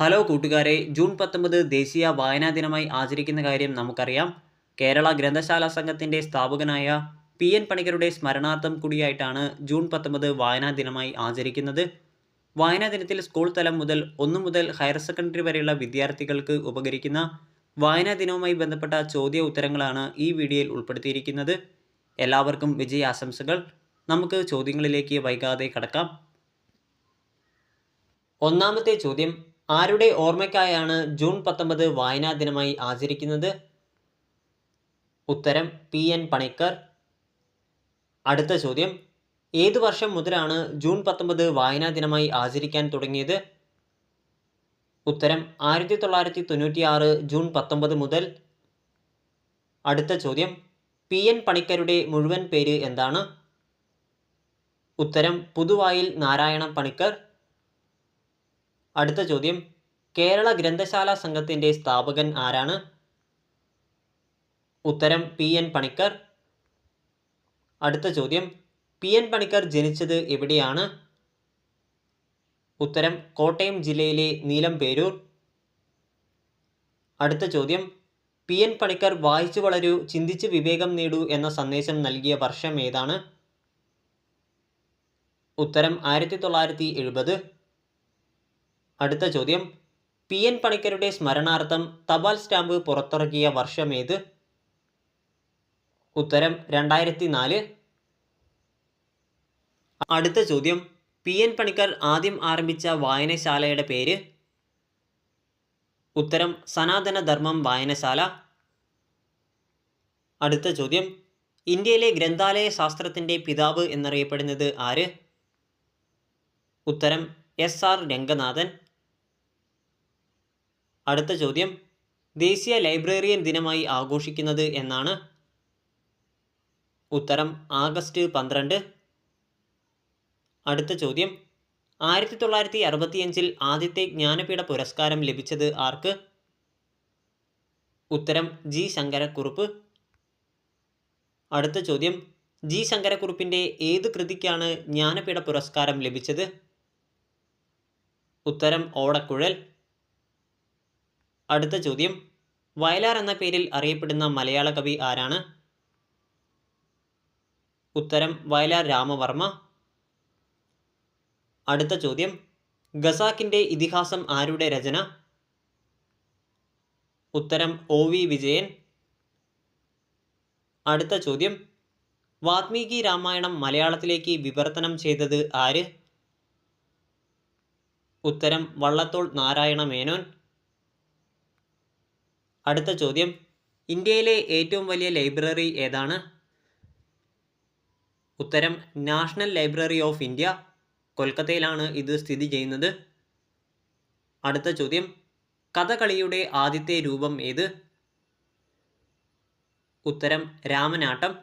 Hello കൂട്ടുകാരെ June പത്തൊമ്പത് ദേശീയ വായനാ ദിനമായി ആചരിക്കുന്ന കാര്യം നമുക്കറിയാം. കേരള ഗ്രന്ഥശാല സംഘത്തിന്റെ സ്ഥാപകനായ പി എൻ പണിക്കരുടെ സ്മരണാർത്ഥം കൂടിയായിട്ടാണ് ജൂൺ പത്തൊമ്പത് വായനാ ദിനമായി ആചരിക്കുന്നത്. വായനാ ദിനത്തിൽ സ്കൂൾ തലം മുതൽ ഒന്നു മുതൽ ഹയർ സെക്കൻഡറി വരെയുള്ള വിദ്യാർത്ഥികൾക്ക് ഉപകരിക്കുന്ന വായനാ ദിനവുമായി ബന്ധപ്പെട്ട ചോദ്യ ഉത്തരങ്ങളാണ് ഈ വീഡിയോയിൽ ഉൾപ്പെടുത്തിയിരിക്കുന്നത്. എല്ലാവർക്കും വിജയാശംസകൾ. നമുക്ക് ചോദ്യങ്ങളിലേക്ക് വൈകാതെ കടക്കാം. ഒന്നാമത്തെ ചോദ്യം ആരുടെ ഓർമ്മയ്ക്കായാണ് ജൂൺ പത്തൊമ്പത് വായനാ ദിനമായി ആചരിക്കുന്നത്? ഉത്തരം പി എൻ പണിക്കർ. അടുത്ത ചോദ്യം. ഏതു വർഷം മുതലാണ് ജൂൺ പത്തൊമ്പത് വായനാ ദിനമായി ആചരിക്കാൻ തുടങ്ങിയത്? ഉത്തരം ആയിരത്തി തൊള്ളായിരത്തി തൊണ്ണൂറ്റിയാറ് ജൂൺ പത്തൊമ്പത് മുതൽ. അടുത്ത ചോദ്യം. പി എൻ പണിക്കരുടെ മുഴുവൻ പേര് എന്താണ്? ഉത്തരം പുതുവായിൽ നാരായണ പണിക്കർ. അടുത്ത ചോദ്യം. കേരള ഗ്രന്ഥശാല സംഘത്തിന്റെ സ്ഥാപകൻ ആരാണ്? ഉത്തരം പി എൻ പണിക്കർ. അടുത്ത ചോദ്യം. പി എൻ പണിക്കർ ജനിച്ചത് എവിടെയാണ്? ഉത്തരം കോട്ടയം ജില്ലയിലെ നീലംപേരൂർ. അടുത്ത ചോദ്യം. പി എൻ പണിക്കർ വായിച്ചു വളരൂ ചിന്തിച്ച് വിവേകം നേടൂ എന്ന സന്ദേശം നൽകിയ വർഷം ഏതാണ്? ഉത്തരം ആയിരത്തി തൊള്ളായിരത്തി എഴുപത് അടുത്ത ചോദ്യം. പി എൻ പണിക്കരുടെ സ്മരണാർത്ഥം തപാൽ സ്റ്റാമ്പ് പുറത്തിറക്കിയ വർഷം ഏത്? ഉത്തരം രണ്ടായിരത്തി നാല് അടുത്ത ചോദ്യം. പി എൻ പണിക്കർ ആദ്യം ആരംഭിച്ച വായനശാലയുടെ പേര്? ഉത്തരം സനാതന ധർമ്മം വായനശാല. അടുത്ത ചോദ്യം. ഇന്ത്യയിലെ ഗ്രന്ഥാലയ ശാസ്ത്രത്തിന്റെ പിതാവ് എന്നറിയപ്പെടുന്നത് ആര്? ഉത്തരം എസ് ആർ രംഗനാഥൻ. അടുത്ത ചോദ്യം. ദേശീയ ലൈബ്രറിയൻ ദിനമായി ആഘോഷിക്കുന്നത് എന്നാണ് ഉത്തരം. ആഗസ്റ്റ് പന്ത്രണ്ട്. അടുത്ത ചോദ്യം. ആയിരത്തി തൊള്ളായിരത്തി അറുപത്തിയഞ്ചിൽ ആദ്യത്തെ ജ്ഞാനപീഠ പുരസ്കാരം ലഭിച്ചത് ആർക്ക്? ഉത്തരം ജി. ശങ്കരക്കുറുപ്പ്. അടുത്ത ചോദ്യം. ജി. ശങ്കരക്കുറുപ്പിന്റെ ഏത് കൃതിക്കാണ് ജ്ഞാനപീഠ പുരസ്കാരം ലഭിച്ചത്? ഉത്തരം ഓടക്കുഴൽ. അടുത്ത ചോദ്യം. വയലാർ എന്ന പേരിൽ അറിയപ്പെടുന്ന മലയാള കവി ആരാണ്? ഉത്തരം വയലാർ രാമവർമ്മ. അടുത്ത ചോദ്യം. ഖസാക്കിന്റെ ഇതിഹാസം ആരുടെ രചന? ഉത്തരം ഒ വി വിജയൻ. അടുത്ത ചോദ്യം. വാത്മീകി രാമായണം മലയാളത്തിലേക്ക് വിവർത്തനം ചെയ്തത് ആര്? ഉത്തരം വള്ളത്തോൾ നാരായണ മേനോൻ. അടുത്ത ചോദ്യം. ഇന്ത്യയിലെ ഏറ്റവും വലിയ ലൈബ്രറി ഏതാണ്? ഉത്തരം നാഷണൽ ലൈബ്രറി ഓഫ് ഇന്ത്യ. കൊൽക്കത്തയിലാണ് ഇത് സ്ഥിതി ചെയ്യുന്നത്. അടുത്ത ചോദ്യം കഥകളിയുടെ ആദ്യത്തെ രൂപം ഏത്? ഉത്തരം രാമനാട്ടം.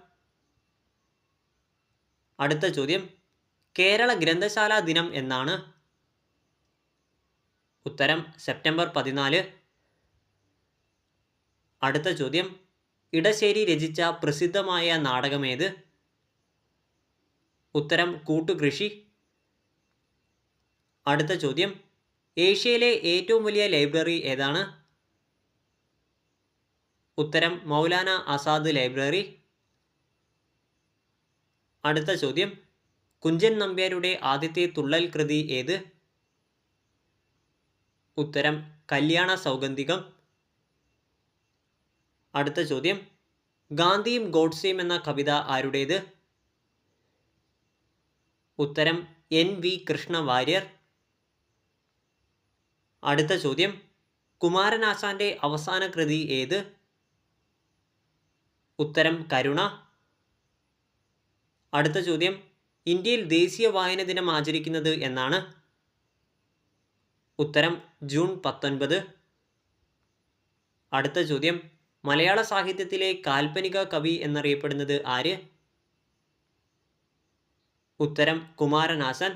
അടുത്ത ചോദ്യം കേരള ഗ്രന്ഥശാല ദിനം എന്നാണ്? ഉത്തരം സെപ്റ്റംബർ പതിനാല്. അടുത്ത ചോദ്യം. ഇടശ്ശേരി രചിച്ച പ്രസിദ്ധമായ നാടകമേത്? ഉത്തരം കൂട്ടുകൃഷി. അടുത്ത ചോദ്യം. ഏഷ്യയിലെ ഏറ്റവും വലിയ ലൈബ്രറി ഏതാണ്? ഉത്തരം മൗലാന ആസാദ് ലൈബ്രറി. അടുത്ത ചോദ്യം. കുഞ്ചൻ നമ്പ്യാരുടെ ആദ്യത്തെ തുള്ളൽ കൃതി ഏത്? ഉത്തരം കല്യാണ സൗഗന്ധികം. അടുത്ത ചോദ്യം. ഗാന്ധിയും ഗോഡ്സെയും എന്ന കവിത ആരുടേത്? ഉത്തരം എൻ വി കൃഷ്ണ വാര്യർ അടുത്ത ചോദ്യം. കുമാരനാശാന്റെ അവസാന കൃതി ഏത്? ഉത്തരം കരുണ. അടുത്ത ചോദ്യം. ഇന്ത്യയിൽ ദേശീയ വായന ദിനം ആചരിക്കുന്നത് എന്നാണ്. ഉത്തരം ജൂൺ പത്തൊൻപത്. അടുത്ത ചോദ്യം. മലയാള സാഹിത്യത്തിലെ കാൽപ്പനിക കവി എന്നറിയപ്പെടുന്നത് ആര്? ഉത്തരം കുമാരനാശൻ.